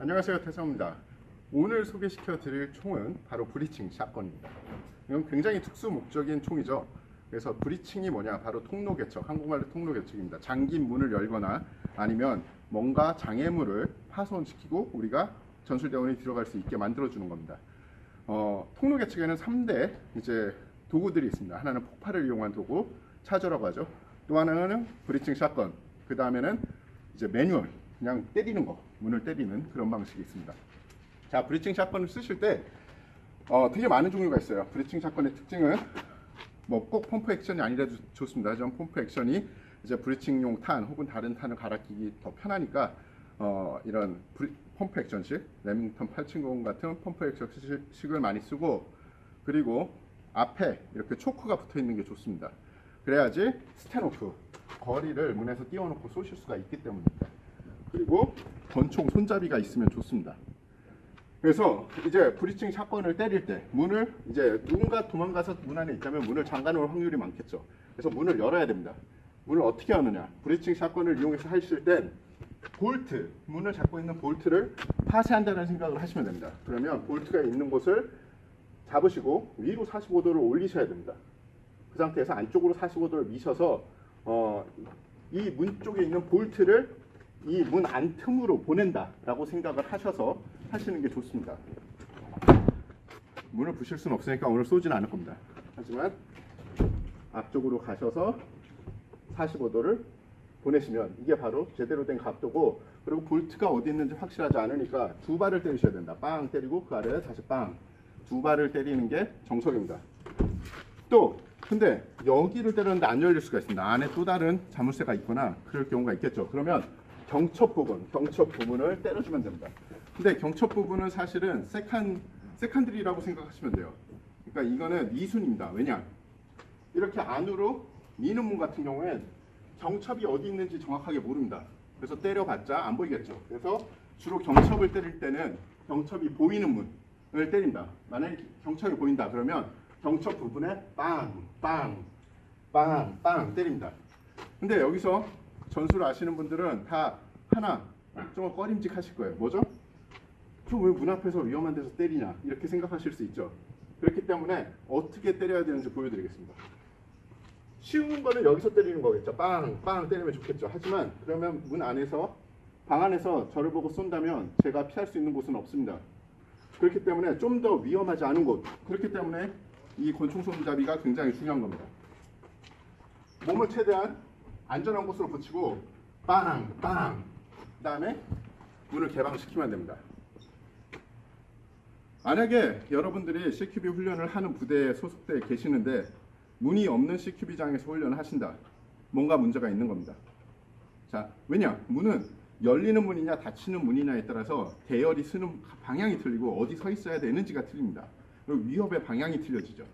안녕하세요 태성입니다. 오늘 소개시켜 드릴 총은 바로 브리칭 샷건입니다. 이건 굉장히 특수 목적인 총이죠. 그래서 브리칭이 뭐냐 바로 통로 개척, 한국말로 통로 개척입니다. 잠긴 문을 열거나 아니면 뭔가 장애물을 파손시키고 우리가 전술대원이 들어갈 수 있게 만들어 주는 겁니다. 어, 통로 개척에는 3대 이제 도구들이 있습니다. 하나는 폭발을 이용한 도구, 차저라고 하죠. 또 하나는 브리칭 샷건, 그 다음에는 이제 매뉴얼, 그냥 때리는 거, 문을 때리는 그런 방식이 있습니다. 자, 브리칭 샷건을 쓰실 때 어, 되게 많은 종류가 있어요. 브리칭 샷건의 특징은 뭐 꼭 펌프 액션이 아니라도 좋습니다. 하지만 펌프 액션이 이제 브리칭용 탄 혹은 다른 탄을 갈아 끼기 더 편하니까 어, 이런 브리, 펌프 액션식 레밍턴 870 같은 펌프 액션식을 많이 쓰고 그리고 앞에 이렇게 초크가 붙어 있는 게 좋습니다. 그래야지 스탠오프 거리를 문에서 띄워놓고 쏘실 수가 있기 때문입니다. 그리고 권총 손잡이가 있으면 좋습니다. 그래서 이제 브리칭 샷건을 때릴 때 문을 이제 누군가 도망가서 문 안에 있다면 문을 잠가 놓을 확률이 많겠죠. 그래서 문을 열어야 됩니다. 문을 어떻게 하느냐? 브리칭 샷건을 이용해서 하실 땐 볼트, 문을 잡고 있는 볼트를 파쇄한다는 생각을 하시면 됩니다. 그러면 볼트가 있는 곳을 잡으시고 위로 45도를 올리셔야 됩니다. 그 상태에서 안쪽으로 45도를 미셔서 어, 이 문 쪽에 있는 볼트를 이 문 안 틈으로 보낸다라고 생각을 하셔서 하시는 게 좋습니다. 문을 부실 수는 없으니까 오늘 쏘지는 않을 겁니다. 하지만 앞쪽으로 가셔서 45도를 보내시면 이게 바로 제대로 된 각도고 그리고 볼트가 어디 있는지 확실하지 않으니까 두 발을 때리셔야 된다. 빵 때리고 그 아래에 다시 빵. 두 발을 때리는 게 정석입니다. 또 근데 여기를 때렸는데 안 열릴 수가 있습니다. 안에 또 다른 자물쇠가 있거나 그럴 경우가 있겠죠. 그러면 경첩 부분, 경첩 부분을 때려주면 됩니다. 근데 경첩 부분은 사실은 세칸 세칸들이라고 생각하시면 돼요. 그러니까 이거는 미순입니다. 왜냐? 이렇게 안으로 미는 문 같은 경우엔 경첩이 어디 있는지 정확하게 모릅니다. 그래서 때려봤자 안 보이겠죠. 그래서 주로 경첩을 때릴 때는 경첩이 보이는 문을 때린다. 만약에 경첩이 보인다 그러면 경첩 부분에 빵, 빵, 빵, 빵 때립니다. 근데 여기서 전술 아시는 분들은 다 하나 좀 꺼림직하실 거예요. 뭐죠? 좀왜문 앞에서 위험한 데서 때리냐 이렇게 생각하실 수 있죠. 그렇기 때문에 어떻게 때려야 되는지 보여드리겠습니다. 쉬운 거는 여기서 때리는 거겠죠. 빵, 빵 때리면 좋겠죠. 하지만 그러면 문 안에서 방 안에서 저를 보고 쏜다면 제가 피할 수 있는 곳은 없습니다. 그렇기 때문에 좀 더 위험하지 않은 곳. 그렇기 때문에 이 권총 손잡이가 굉장히 중요한 겁니다. 몸을 최대한 안전한 곳으로 붙이고 빵, 빵. 그 다음에 문을 개방시키면 됩니다. 만약에 여러분들이 CQB 훈련을 하는 부대에 소속돼 계시는데 문이 없는 CQB장에서 훈련을 하신다. 뭔가 문제가 있는 겁니다. 자, 왜냐? 문은 열리는 문이냐 닫히는 문이냐에 따라서 대열이 쓰는 방향이 틀리고 어디 서 있어야 되는지가 틀립니다. 그리고 위협의 방향이 틀려지죠.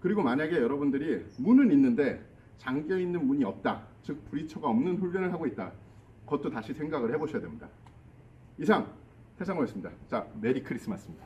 그리고 만약에 여러분들이 문은 있는데 잠겨 있는 문이 없다. 즉 브리처가 없는 훈련을 하고 있다. 그것도 다시 생각을 해보셔야 됩니다. 이상 태상호였습니다. 자, 메리 크리스마스입니다.